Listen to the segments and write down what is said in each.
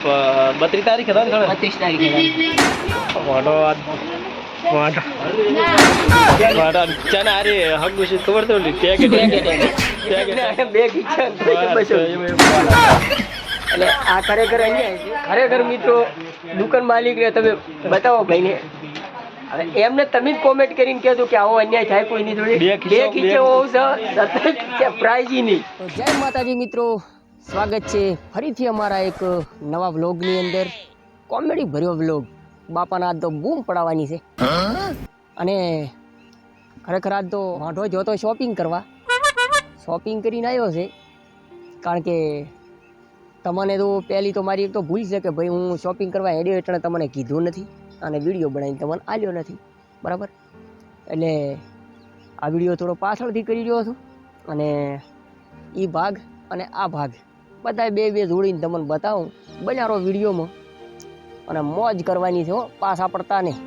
બત્રીસ તારીખ હતા ને ખબર? બત્રીસ તારીખ મોટો છે ખબર તો ટેગે બે. એટલે આ ખરેખર અહીંયા ખરેખર મિત્રો દુકાન માલિકને તમે બતાવો ભાઈને. એમને તમે જ કોમેન્ટ કરીને કહેજો કે આવો અન્યાય થાય કોઈની જોડે. બે ખીચો, હોવું છે પ્રાઇઝ નહીં. જય માતાજી મિત્રો. સ્વાગત છે ફરીથી અમારા એક નવા વ્લોગની અંદર. કોમેડી ભર્યો વ્લોગ. બાપાના હાથ તો બૂમ પડાવવાની છે. અને ખરેખર આજ તો વાંઢો જોતો શોપિંગ કરવા. શોપિંગ કરીને આવ્યો છે. કારણ કે તમને તો પહેલી તો મારી એક તો ભૂલ છે કે ભાઈ હું શોપિંગ કરવા હેડ્યો એટલે તમને કીધું નથી અને વીડિયો બનાવીને તમને આલ્યો નથી. બરાબર? એટલે આ વીડિયો થોડો પાછળથી કરી રહ્યો છું. અને એ ભાગ અને આ ભાગ બધાય બે બે જોડીને તમને બતાવું બનારો વિડીયોમાં. અને મોજ કરવાની છે હો, પાછા પડતા નહીં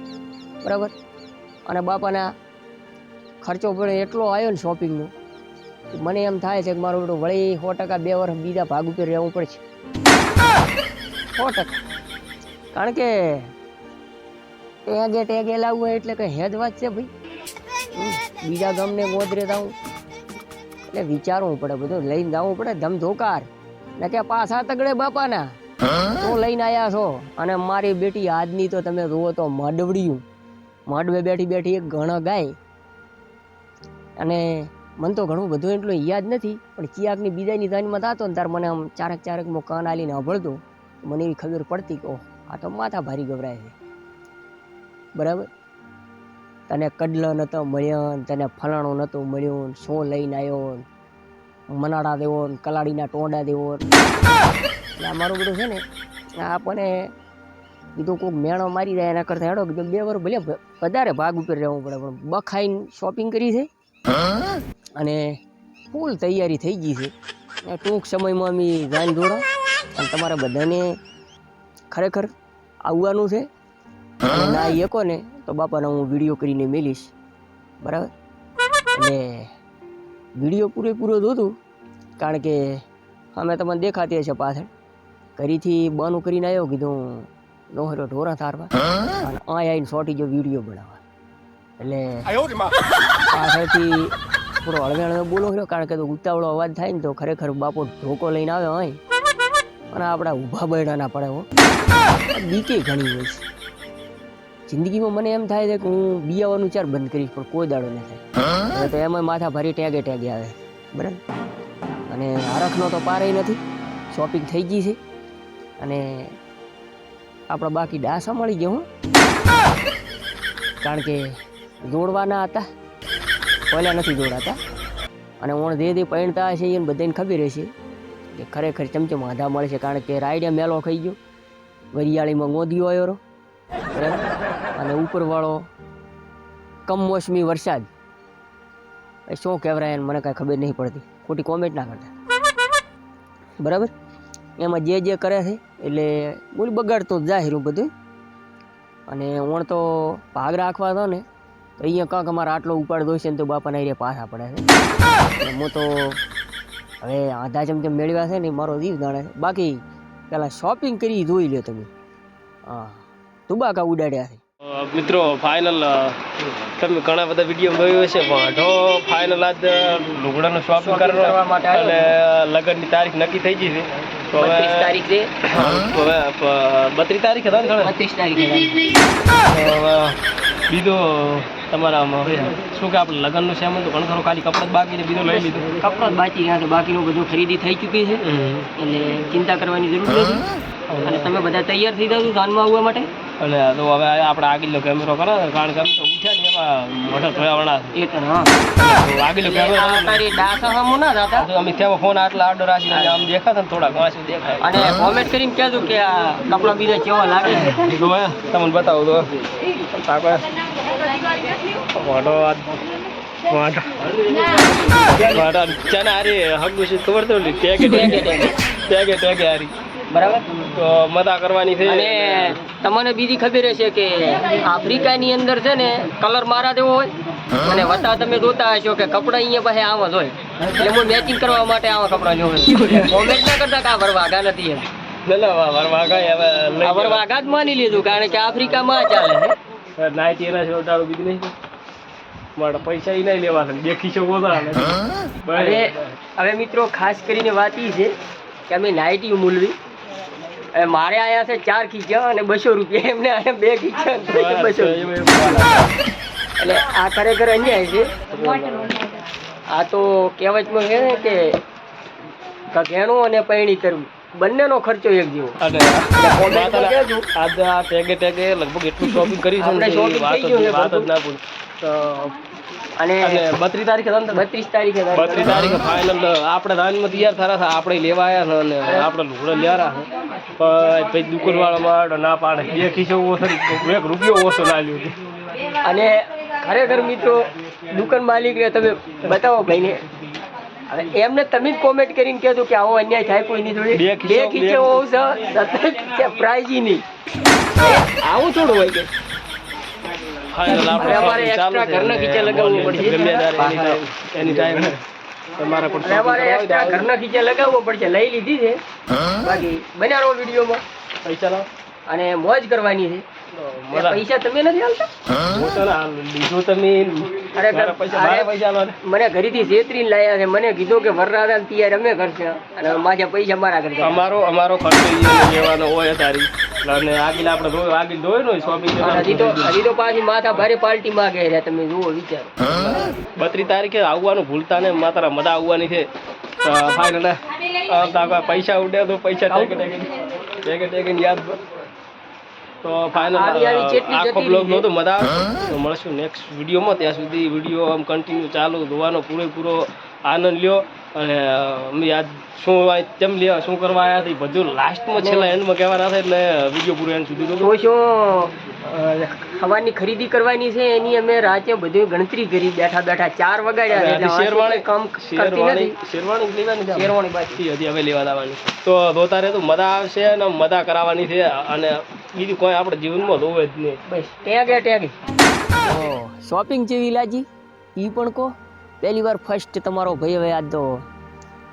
બરાબર? અને બાપાના ખર્ચો પણ એટલો આવ્યો ને શોપિંગનો મને એમ થાય છે કે મારું બેટું વળી સો ટકા બે વર્ષ બીજા ભાગ ઉપર રહેવું પડશે. સો ટકા. કારણ કે ટેગે ટેગે લાવવું હોય એટલે કંઈ હેજ વાત છે ભાઈ. બીજા ગમને ગોદરે જાઉં એટલે વિચારવું પડે બધું, લઈને જવું પડે ધમધોકાર. ને કે પાછા તગડે બાપાના. શું લઈને આવ્યા છો. અને મારી બેટી આજની તો તમે જુઓ તો મડવડ્યું. મડવે બેઠી બેઠી એક ગણ ગાય. અને મને તો ઘણું બધું એટલું યાદ નથી પણ ચિયાકની બીજાની ધાનમાં થતો ને ત્યારે મને આમ ચારક ચારક મો કાન આલીને અભળતો મને એવી ખબર પડતી કે ઓહ આ તો માથા ભારી ગભરાય છે. બરાબર? તને કડલો નહોતો મળ્યો ને તને ફલાણું નહોતું મળ્યું ને શું લઈને આવ્યો મનાડા દેવો કલાડીના ટોંડા દેવો એટલે મારું બધું છે ને આપણને કીધું કોઈક મેણો મારી જાય એના કરતાં હેડો, કીધું બે વાર ભલે વધારે ભાગ ઉપર રહેવું પડે, પણ બખાઈને શોપિંગ કરી છે. અને ફૂલ તૈયારી થઈ ગઈ છે. ટૂંક સમયમાં અમે જાન જોડા, અને તમારા બધાને ખરેખર આવવાનું છે. ના એકો ને, તો બાપાનો હું વીડિયો કરીને મેલીશ. બરાબર? એટલે વીડિયો પૂરેપૂરો જોતું કારણ કે અમે તમને દેખાતી હશે પાછળ. ઘરેથી બાનું કરીને આવ્યો કીધું નોહરો ઢોરા થારવા. અને આ આવીને સોટી જો વીડિયો બનાવવા. એટલે પાછળથી થોડો હળવે હળવે બોલો રહ્યો કારણ કે તો ઉતાવળો અવાજ થાય ને તો ખરેખર બાપો ઢોકો લઈને આવે હોય અને આપણા ઊભા બૈડાના પડે હો. બીકે ઘણી હોય છે. જિંદગીમાં મને એમ થાય છે કે હું બિયાવાનું ચાર બંધ કરીશ પણ કોઈ દાડો નહીં થાય. તો એમાં માથા ભારી ટેગે ટેગે આવે. બરાબર? અને હરખનો તો પારે નથી. શોપિંગ થઈ ગઈ છે. અને આપણે બાકી ડાસા મળી ગયો હું. કારણ કે દોડવાના હતા. પહેલાં નથી દોડાતા અને ઓણ ધીરે ધીરે પહેણતા હશે એને બધાને ખબર હશે કે ખરેખર ચમચમ આધા મળે છે. કારણ કે રાઈડે મેલો ખાઈ ગયો. વરિયાળીમાં ગોદીઓ આવ્યો. બરાબર? અને ઉપરવાળો કમોસમી વરસાદ. એ શું કહેવાય એને મને કાંઈ ખબર નહીં પડતી. ખોટી કોમેન્ટ ના કરતા. બરાબર? એમાં જે જે કરે છે, એટલે બોલ બગાડતો જ જાય હું બધું. અને ઓણ તો ભાગ રાખવા હતો ને, તો અહીંયા કાંક અમારે આટલો ઉપાડ દોશે ને તો બાપાના એરિયા પાછા પડે છે. હું તો હવે આધા ચમચમ મેળવ્યા છે ને મારો દીવ દાણે બાકી પેલા શોપિંગ કરી જોઈ લો તમે. હા. તુબાકા ઉડાડ્યા છે. મિત્રો ફાઇનલ તમે ઘણા બધા વીડિયો મળ્યો છે વાંઢો ફાઇનલ આજ લુગડાનું શોપિંગ કરવા માટે અને લગ્નની તારીખ નક્કી થઈ ગઈ છે. તો હવે તારીખ છે. હવે બત્રીસ તારીખ હતા ને? બત્રીસ તારીખ તો બીજું તમારા શું કે આપણે લગ્નનું સામાન તો ઘણું ખરું ખાલી કપડાં જ બાકી ને બીજું લઈ લીધું. કપડાં જ બાકી રહ્યા છે બાકીનું બધું ખરીદી થઈ ચૂકી છે. એટલે ચિંતા કરવાની જરૂર નથી. અને તમે બધા તૈયાર થઈ જાઓ છો જાનમાં આવવા માટે? એટલે તો હવે આપણે આગળનો કેમેરો કરો કારણ કે અમે તો ઉઠ્યા ને એમાં મોટા થયા વણા એ તો હા આગળનો કેમેરો તારી ના. તો અમે ત્યાં ફોન આટલા આડો રાખીને આમ દેખાતા ને થોડાક વાંચું દેખાય. અને કોમેન્ટ કરીને કહેજો કે આ કપડા બીજા કેવા લાગે છે. તો તમને બતાવું તો. તાકો આ- વાંઢો. વાંઢો ચાને હારી હગું છે. ખબર તો ટેકે ટેકે ટેકે ટેગે હારી. બરાબર? તો મજા કરવાની છે. અને તમને બીજી ખબર હશે કે આફ્રિકાની અંદર છે ને કલર મારા જેવો હોય. અને વતા તમે જોતા હશો કે કપડા અહીંયા પાસે આવા જ હોય. એટલે હું મેચિંગ કરવા માટે આવા કપડાં કોમેન્ટ ના કરતા કા ભરવા નથી એમ. જ માની લીધું કારણ કે આફ્રિકામાં ચાલે છે. નાઈટી એના બીજું નહીં. મારા પૈસા ઈ નહીં લેવા છે. બે ખીચો ઓછા હવે મિત્રો ખાસ કરીને વાત એ છે કે અમે નાઇટી મૂલવી. મારે આયા છે ચાર ખીચા અને બસો રૂપિયા. એમને અહીંયા બે ખીચા બસો એટલે આ ખરેખર અન્યાય છે. આ તો કહેવતમાં છે ને કે ઘેણું અને પૈણી કરવું. બંનેનો ખર્ચો એક જેવો. આ ટેગે ટેગે લગભગ એટલું શોપિંગ કરીશું ને આપણે કે shopping વાત થઈ જ- ગયું છે વાત જ ના પૂછ. તો અને બત્રીસ તારીખે હતા બત્રીસ તારીખે બત્રીસ તારીખે ફાઇનલ આપણે રાનમાં તૈયાર થયા હતા આપણે લેવા આવ્યા છે અને આપણે લુગડો લેવા પણ પછી દુકાન વાળા મારો ના પાડે. બે ખીસો ઓછો એક રૂપિયો ઓછો લ્યો અને ખરેખર મિત્રો દુકાન માલિકને તમે બતાવો ભાઈને. એમને તમે જ કોમેન્ટ કરીને કહેજો કે આવો અન્યાય થાય કોઈની જોડે બે ખીચો- હોવું છે પ્રાઇઝ નહીં. આવું થોડું હોય કે? ફાઇનલ આપણે અમારે છે. ઘરના ખીચા લગાવવું પડશે. ગમે any time તમારે પણ અમારે એક્સ્ટ્રા ઘરના ખીચે લગાવવો પડશે. લઈ લીધી છે. બાકી બન્યા રહો વિડીયોમાં. પૈસા લાવ અને મોજ કરવાની છે. પૈસા તમે નથી હાલતા હું? તો ના તમે અરે પૈસા. મને ઘરેથી છેતરીને લાયા છે. મને કીધું કે વરરાજા તૈયાર અમે કરશે. અને મારા પૈસા મારા કરશે અમારો અમારો ખર્ચો લેવાનો હોય તારી અને આગળ આપણે ધોય આગળ ધોય ને શોપિંગ તો હજી તો પાછી માથા ભારે પાર્ટી માં ગયા તમે જુઓ વિચાર. બત્રીસ તારીખે આવવાનું ભૂલતા ને માતારા મજા આવવાની છે. ફાઇનલ પૈસા ઉડે તો પૈસા ટેકે ટેકે ટેકે ટેકે યાદ તો ફાઇનલ આખો બ્લોગ નહોતો મજા મળશું નેક્સ્ટ વિડીયોમાં ત્યાં સુધી વીડિયો આમ કન્ટિન્યુ ચાલુ ધોવાનો પૂરેપૂરો આનંદ લ્યો અને અમે આજ શું કેમ લે લ્યો શું કરવા આવ્યા હતા બધું લાસ્ટમાં છેલ્લા એન્ડમાં કહેવાના છે એટલે વીડિયો પૂરો એન્ડ સુધી તો શું હવાની ખરીદી કરવાની છે એની અમે રાતે બધી ગણતરી કરી બેઠા બેઠા ચાર વગાડ્યા શેરવાણી કામ શેરવાણી શેરવાણી લેવાની શેરવાણી બાકી. હજી હવે લેવા દાવાની તો ધોતા તો મજા આવશે અને મજા કરાવવાની છે. અને બીજું કોઈ આપણે જીવનમાં ધોવે જ નહીં. બસ ટેગે ટેગે. શોપિંગ જેવી લાજી એ પણ કહો. પહેલી વાર ફર્સ્ટ તમારો ભાઈ હવે આજ તો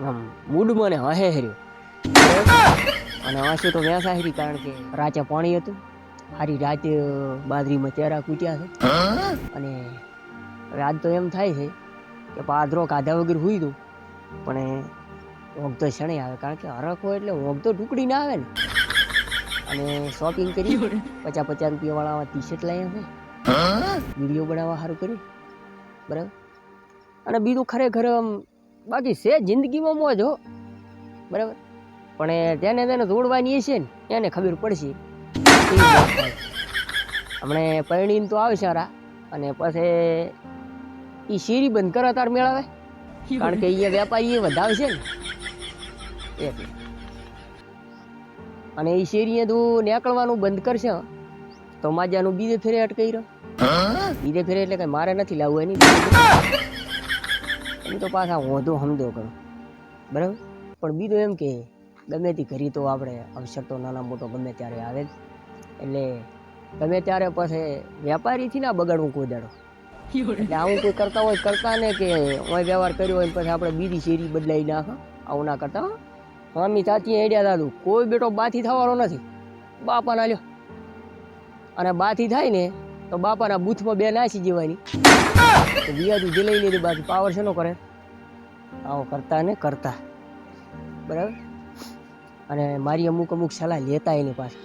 આમ મૂડમાં ને હહે હર્યો. અને આંસુ તો વેસા હરી કારણ કે રાચે પાણી હતું. હારી રાતે બાદરીમાં ચહેરા કૂટ્યા છે. અને હવે આજ તો એમ થાય છે કે પાદરો કાધા વગર હુઈ દઉં પણ ઓગ તો શણે આવે કારણ કે હરખો એટલે ઊંઘ તો ટુકડી ના આવે ને. અને શોપિંગ કરી પચાસ પચાસ રૂપિયા વાળા ટી શર્ટ લાવ્યા છે વીડિયો બનાવવા સારું કર્યું. બરાબર? અને બીજું ખરેખર બાકી છે જિંદગીમાં મોજ હો. બરાબર? પણ એ જેને તેને જોડવાની છે ને એને ખબર પડશે. હમણે પરણીને તો આવે સારા અને પછી એ શીરી બંધ કરે તાર મેળાવે? કારણ કે અહીંયા વેપારી એ વધાવશે ને. એટલે. અને એ શેરીએ તું નીકળવાનું બંધ કરશે તો માજાનું બીજે ફેરે અટકાઈ રહ્યો. બીજે ફેરે એટલે કઈ મારે નથી લાવવું એની. એમ તો પાછા હોંધો સમજો કરું. બરાબર? પણ બીજું એમ કે, ગમે તે ઘરી તો આપણે અવસર તો નાના મોટો ગમે ત્યારે આવે જ. એટલે ગમે ત્યારે પછી વેપારીથી ના બગાડવું કોઈ દાડો. એટલે આવું કોઈ કરતા હોય કરતા ને કે ઓય વ્યવહાર કર્યો હોય પછી આપણે બીજી શેરી બદલાઈ નાખો આવું ના કરતા મામી ચાચી હેડ્યા દાદુ, કોઈ બેટો બાથી થવાનો નથી. બાપાના લ્યો. અને બાથી થાય ને, તો બાપાના બૂથમાં બે નાસી જવાની. તો વિયાજુ જલાઈ લીધું બાકી પાવર શેનો કરે? આવો કરતા ને કરતા. બરાબર? અને મારી અમુક અમુક સલાહ લેતા એની પાસે.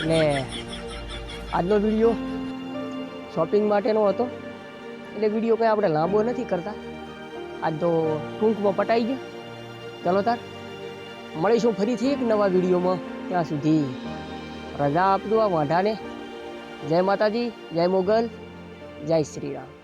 એટલે આજનો વીડિયો શોપિંગ માટેનો હતો. એટલે વીડિયો કંઈ આપણે લાંબો નથી કરતા. આજ તો ટૂંકમાં પટાઈ ગયો. ચાલો તાર. મળીશું ફરીથી એક નવા વિડીયોમાં ત્યાં સુધી રજા આપજો આ વાંઢાને. જય માતાજી જય મોગલ જય શ્રી રામ.